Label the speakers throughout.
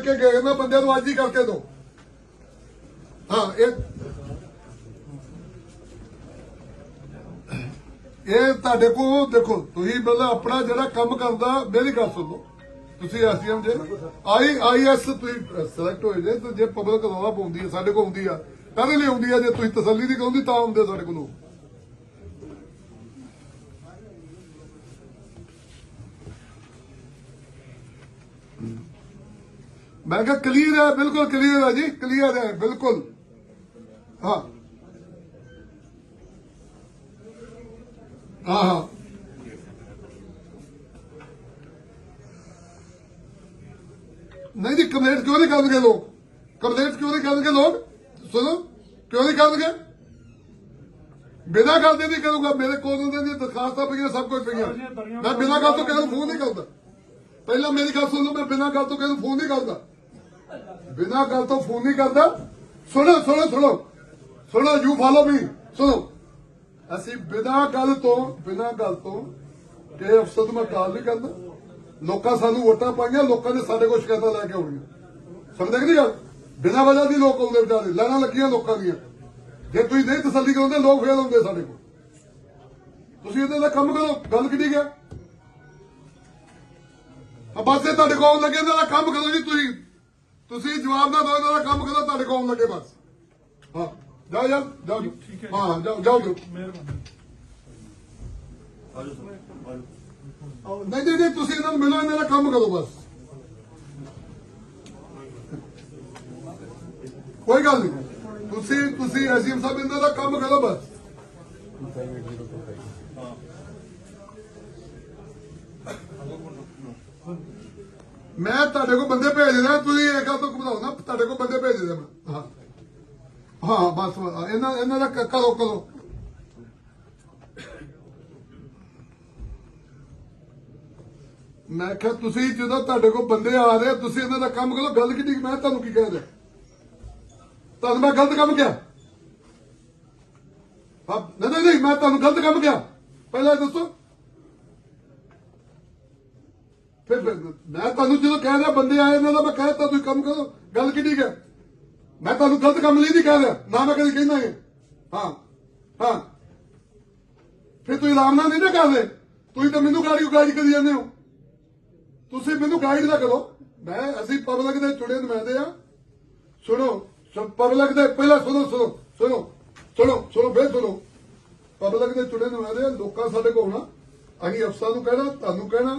Speaker 1: ਕਰਕੇ ਗਏ ਨਾ, ਬੰਦਿਆਂ ਨੂੰ ਅੱਜ ਹੀ ਕਰਕੇ ਦੋ। ਹਾਂ, ਇਹ ਇਹ ਤੁਹਾਡੇ ਕੋਲ, ਦੇਖੋ, ਤੁਸੀਂ ਮਤਲਬ ਆਪਣਾ ਜਿਹੜਾ ਕੰਮ ਕਰਦਾ, ਮੇਰੀ ਗੱਲ ਸੁਣੋ ਤੁਸੀਂ ਐਸਡੀਐਮ ਜੇ, ਆਈ ਆਈਐਸ ਤੁਸੀਂ ਸਿਲੈਕਟ ਹੋਏ ਜੇ, ਤੇ ਜੇ ਪਬਲਿਕ ਰੌਲਾ ਪਾਉਂਦੀ ਹੈ, ਸਾਡੇ ਕੋਲ ਆਉਂਦੀ ਆ, ਕਾਹਦੇ ਲਈ ਆਉਂਦੀ ਆ? ਜੇ ਤੁਸੀਂ ਤਸੱਲੀ ਦੀ ਕਹੋਂਦੀ ਤਾਂ ਆਉਂਦੇ ਸਾਡੇ ਕੋਲ। ਲੋਕ। ਮੈਂ ਕਿਹਾ ਕਲੀਅਰ ਹੈ ਬਿਲਕੁਲ ਕਲੀਅਰ ਹੈ ਜੀ ਕਲੀਅਰ ਹੈ ਬਿਲਕੁਲ ਹਾਂ ਹਾਂ ਹਾਂ ਨਹੀਂ ਜੀ ਕੰਪਲੇਂਟ ਕਿਉਂ ਨਹੀਂ ਕਰਨਗੇ ਲੋਕ ਕੰਪਲੇਂਟ ਕਿਉਂ ਨਹੀਂ ਕਰਨਗੇ ਲੋਕ ਸੁਣੋ ਕਿਉਂ ਨਹੀਂ ਕਰਨਗੇ ਬਿਨਾਂ ਗੱਲ ਦੇ ਨਹੀਂ ਕਰੂੰਗਾ ਮੇਰੇ ਕੋਲ ਉਹਨਾਂ ਦੀਆਂ ਦਰਖਾਸਤਾਂ ਪਈਆਂ ਸਭ ਕੁਝ ਪਈਆਂ ਮੈਂ ਬਿਨਾਂ ਗੱਲ ਤੋਂ ਕਿਸੇ ਨੂੰ ਫੋਨ ਨਹੀਂ ਕਰਦਾ ਪਹਿਲਾਂ ਮੇਰੀ ਗੱਲ ਸੁਣ ਲਓ ਮੈਂ ਬਿਨਾਂ ਗੱਲ ਤੋਂ ਕਿਸੇ ਨੂੰ ਫੋਨ ਨਹੀਂ ਕਰਦਾ ਬਿਨਾਂ ਗੱਲ ਤੋਂ ਫੋਨ ਨਹੀਂ ਕਰਦਾ। ਸੁਣੋ ਸੁਣੋ ਸੁਣੋ। ਸੁਣੋ ਯੂ ਫਾਲੋ ਮੀ ਸੁਣੋ। ਅਸੀਂ ਬਿਨਾਂ ਗੱਲ ਤੋਂ, ਬਿਨਾਂ ਗੱਲ ਤੋਂ ਕਿ ਅਫਸਰ ਨੂੰ ਮੈਂ ਗੱਲ ਨਹੀਂ ਕਰਦਾ। ਲੋਕਾਂ ਸਾਨੂੰ ਵੋਟਾਂ ਪਾਈਆਂ, ਲੋਕਾਂ ਨੇ ਸਾਡੇ ਕੋਲ ਸ਼ਿਕਾਇਤਾਂ ਲੈ ਕੇ ਆਉਣੀਆਂ। ਸਮਝਦੇ ਕਿ ਨਹੀਂ ਗੱਲ? ਬਿਨਾਂ ਵਜ੍ਹਾ ਦੀ ਲੋਕ ਆਉਂਦੇ ਵਿਚਾਰੇ ਲੈਣਾ ਲੱਗੀਆਂ ਲੋਕਾਂ ਦੀਆਂ। ਜੇ ਤੁਸੀਂ ਨਹੀਂ ਤਸੱਲੀ ਕਰਾਉਂਦੇ, ਲੋਕ ਫੇਰ ਆਉਂਦੇ ਸਾਡੇ ਕੋਲ। ਤੁਸੀਂ ਇਹਦੇ ਦਾ ਕੰਮ ਕਰੋ, ਗੱਲ ਕਿੱਡੀ ਗਿਆ ਆ ਬਸ ਇਹ ਤੁਹਾਡੇ ਕੋਲ ਆਉਣ ਲੱਗੇ, ਇਹਨਾਂ ਦਾ ਕੰਮ ਕਰੋ ਜੀ ਤੁਸੀਂ। ਤੁਸੀਂ ਜਵਾਬ ਨਾ ਦਿਓ ਇਹਨਾਂ ਦਾ ਕੰਮ ਕਰੋ ਤੁਹਾਡੇ ਕੋਲ ਆਉਣ ਲੱਗੇ ਬਸ। ਹਾਂ ਜਾਓ ਜਾਓ ਜਾਓ ਜਾਓ। ਹਾਂ ਜਾਓ ਜਾਓ ਜਾਓ ਨਹੀਂ ਨਹੀਂ ਨਹੀਂ ਤੁਸੀਂ ਇਹਨਾਂ ਨੂੰ ਮਿਲੋ ਇਹਨਾਂ ਦਾ ਕੰਮ ਕਰੋ ਬਸ। ਕੋਈ ਗੱਲ ਨਹੀਂ। ਤੁਸੀਂ ਤੁਸੀਂ ਐਸਐਮ ਸਾਹਿਬ ਇਹਨਾਂ ਦਾ ਕੰਮ ਕਰੋ ਬਸ। ਮੈਂ ਤੁਹਾਡੇ ਕੋਲ ਬੰਦੇ ਭੇਜ ਦਿੰਦਾ, ਤੁਸੀਂ ਇਹ ਗੱਲ ਤੋਂ ਘਬਰਾਓ ਨਾ, ਤੁਹਾਡੇ ਕੋਲ ਬੰਦੇ ਭੇਜ ਦਿੰਦਾ ਮੈਂ। ਹਾਂ। ਹਾਂ, ਬਸ ਇਹਨਾਂ ਇਹਨਾਂ ਦਾ ਕਰੋ ਕਰੋ। ਮੈਂ ਕਿਹਾ, ਤੁਸੀਂ ਜਦੋਂ ਤੁਹਾਡੇ ਕੋਲ ਬੰਦੇ ਆ ਰਹੇ, ਤੁਸੀਂ ਇਹਨਾਂ ਦਾ ਕੰਮ ਕਰੋ, ਗੱਲ ਕਿੱਡੀ ਮੈਂ ਤੁਹਾਨੂੰ ਕੀ ਕਹਿ ਰਿਹਾ? ਤੁਹਾਨੂੰ ਮੈਂ ਗਲਤ ਕੰਮ ਕਿਹਾ? ਹਾਂ, ਨਹੀਂ ਨਹੀਂ ਮੈਂ ਤੁਹਾਨੂੰ ਗਲਤ ਕੰਮ ਕਿਹਾ। ਪਹਿਲਾਂ ਦੱਸੋ। ਫਿਰ ਮੈਂ ਤੁਹਾਨੂੰ ਜਦੋਂ ਕਹਿ ਰਿਹਾ ਬੰਦੇ ਆਏ ਇਹਨਾਂ ਦਾ ਮੈਂ ਕਹਿ ਤਾ ਤੁਸੀਂ ਕੰਮ ਕਰੋ। ਗੱਲ ਕਿੱਡੀ ਹੈ? ਮੈਂ ਤੁਹਾਨੂੰ ਗਲਤ ਕੰਮ ਲਈ ਨਹੀਂ ਕਹਿ ਰਿਹਾ। ਨਾ ਮੈਂ ਕਦੀ ਕਹਿੰਦਾ ਹਾਂ ਹਾਂ। ਫਿਰ ਤੁਸੀਂ ਆਰਾਮ ਨਾਲ ਨਹੀਂ ਨਾ ਕਰਦੇ ਤੁਸੀਂ ਤਾਂ ਮੈਨੂੰ ਗਾੜੀ ਗਾੜੀ ਕਰੀ ਜਾਂਦੇ ਹੋ। ਤੁਸੀਂ ਮੈਨੂੰ ਗਾਈਡ ਨਾ ਕਰੋ। ਮੈਂ, ਅਸੀਂ ਪਬਲਿਕ ਦੇ ਚੁਣੇ ਨੁਮਾਇੰਦੇ ਆ ਸੁਣੋ ਪਬਲਿਕ ਦੇ ਪਹਿਲਾਂ ਸੁਣੋ ਸੁਣੋ ਸੁਣੋ। ਸੁਣੋ ਸੁਣੋ, ਫੇਰ ਸੁਣੋ। ਪਬਲਿਕ ਦੇ ਚੁਣੇ ਨੁਮਾਇੰਦੇ ਆ, ਲੋਕਾਂ ਸਾਡੇ ਕੋਲ ਆਉਣਾ ਅਸੀਂ ਅਫਸਰਾਂ ਨੂੰ ਕਹਿਣਾ, ਤੁਹਾਨੂੰ ਕਹਿਣਾ।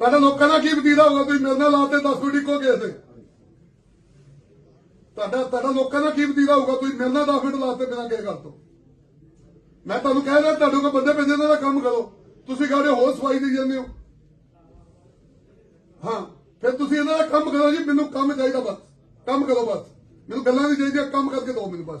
Speaker 1: ਤੁਹਾਡਾ ਲੋਕਾਂ ਦਾ ਕੀ ਵਤੀਰਾ ਹੋਗਾ ਤੁਸੀਂ ਮੇਰੇ ਨਾਲ ਲਾਤੇ 10 ਮਿੰਟ ਇੱਕੋ ਗਏ ਤੇ। ਤੁਹਾਡਾ ਤੁਹਾਡਾ ਲੋਕਾਂ ਦਾ ਕੀ ਵਤੀਰਾ ਹੋਊਗਾ? ਤੁਸੀਂ ਮੇਰੇ ਨਾਲ 10 ਮਿੰਟ ਲਾਤੇ ਬਿਨਾਂ ਕਿਸੇ ਗੱਲ ਤੋਂ। ਮੈਂ ਤੁਹਾਨੂੰ ਕਹਿ ਰਿਹਾ, ਤੁਹਾਡੇ ਕੋਲ ਬੰਦੇ ਭੇਜੇ ਇਹਨਾਂ ਦਾ ਕੰਮ ਕਰੋ। ਤੁਸੀਂ ਕਹਿੰਦੇ ਹੋਰ ਸਫ਼ਾਈ ਦੇ ਜਾਂਦੇ ਹੋ। ਹਾਂ, ਫਿਰ ਤੁਸੀਂ ਇਹਨਾਂ ਦਾ ਕੰਮ ਕਰੋ ਜੀ, ਮੈਨੂੰ ਕੰਮ ਚਾਹੀਦਾ ਬਸ। ਕੰਮ ਕਰੋ ਬਸ। ਮੈਨੂੰ ਗੱਲਾਂ ਨਹੀਂ ਚਾਹੀਦੀਆਂ, ਕੰਮ ਕਰਕੇ ਦਿਓ ਮੈਨੂੰ ਬਸ।